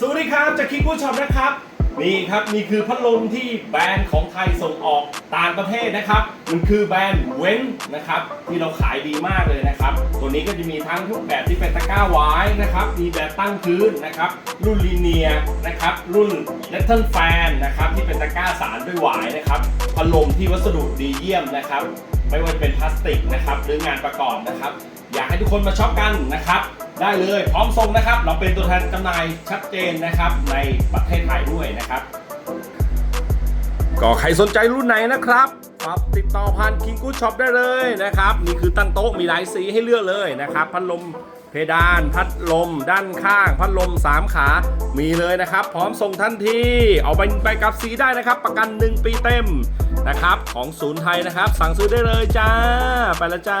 สวัสดีครับจากคิงกูช็อปนะครับนี่ครับนี่คือพัดลมที่แบรนด์ของไทยส่งออกต่างประเทศนะครับ มันคือแบรนด์เว้นนะครับ ที่เราขายดีมากเลยนะครับ ตัวนี้ก็จะมีทั้งทุกแบบที่เป็นตะกร้าไว้นะครับ มีแบบตั้งพื้นนะครับ รุ่นลีเนียนะครับ รุ่นเลตเทิลแฟนนะครับ ที่เป็นตะกร้าสารด้วยหวายนะครับ พัดลมที่วัสดุดีเยี่ยมนะครับ ไม่ว่าจะเป็นพลาสติกนะครับ หรืองานประกอบนะครับ อยากให้ทุกคนมาช็อปกันนะครับ ได้เลยพร้อมส่งนะครับ เราเป็นตัวแทนจำหน่ายชัดเจนนะครับในประเทศไทยด้วยนะครับ ก็ใครสนใจรุ่นไหนนะครับครับติดต่อผ่าน King Good Shop ได้เลยนะครับ นี่คือตั้งโต๊ะมีหลายสีให้เลือกเลยนะครับพัดลมเพดานพัดลม ด้านข้าง พัดลม 3 ขามีเลยนะครับ พร้อมส่งทันที เอาไปไปกับสีได้นะครับ ประกัน 1 ปีเต็มนะครับ ของศูนย์ไทยนะครับ สั่งซื้อได้เลยจ้า ไปแล้วจ้า